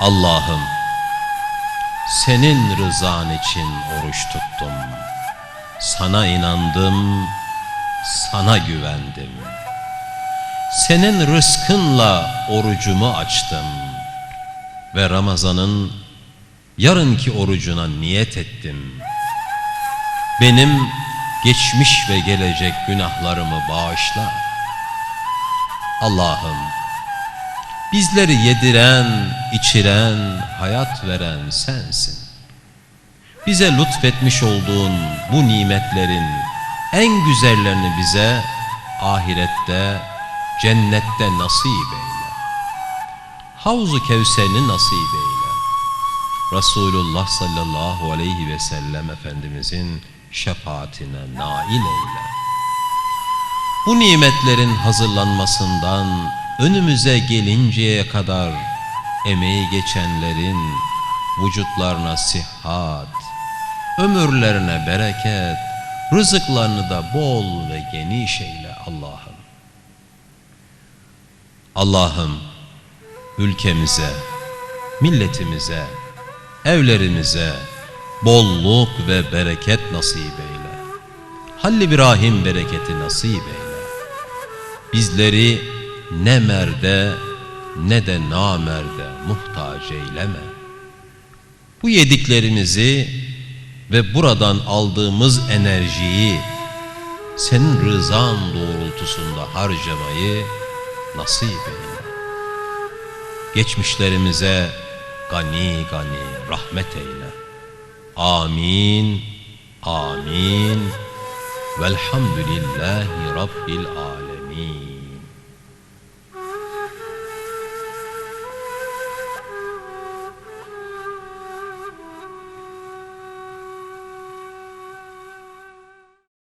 Allah'ım senin rızan için oruç tuttum. Sana inandım, sana güvendim. Senin rızkınla orucumu açtım ve Ramazan'ın yarınki orucuna niyet ettim. Benim geçmiş ve gelecek günahlarımı bağışla. Allah'ım bizleri yediren, içiren, hayat veren sensin. Bize lütfetmiş olduğun bu nimetlerin en güzellerini bize ahirette, cennette nasip eyle. Havzu Kevser'ini nasip eyle. Resulullah sallallahu aleyhi ve sellem Efendimizin şefaatine nail eyle. Bu nimetlerin hazırlanmasından önümüze gelinceye kadar emeği geçenlerin vücutlarına sihat, ömürlerine bereket, rızıklarını da bol ve geniş eyle Allah'ım. Allah'ım ülkemize, milletimize, evlerimize bolluk ve bereket nasip eyle. Halil İbrahim bereketi nasip eyle. Bizleri ne merde ne de namerde muhtaç eyleme. Bu yediklerimizi ve buradan aldığımız enerjiyi senin rızan doğrultusunda harcamayı nasip eyle. Geçmişlerimize gani gani rahmet eyle. Amin, amin. Velhamdülillahi Rabbil alemin.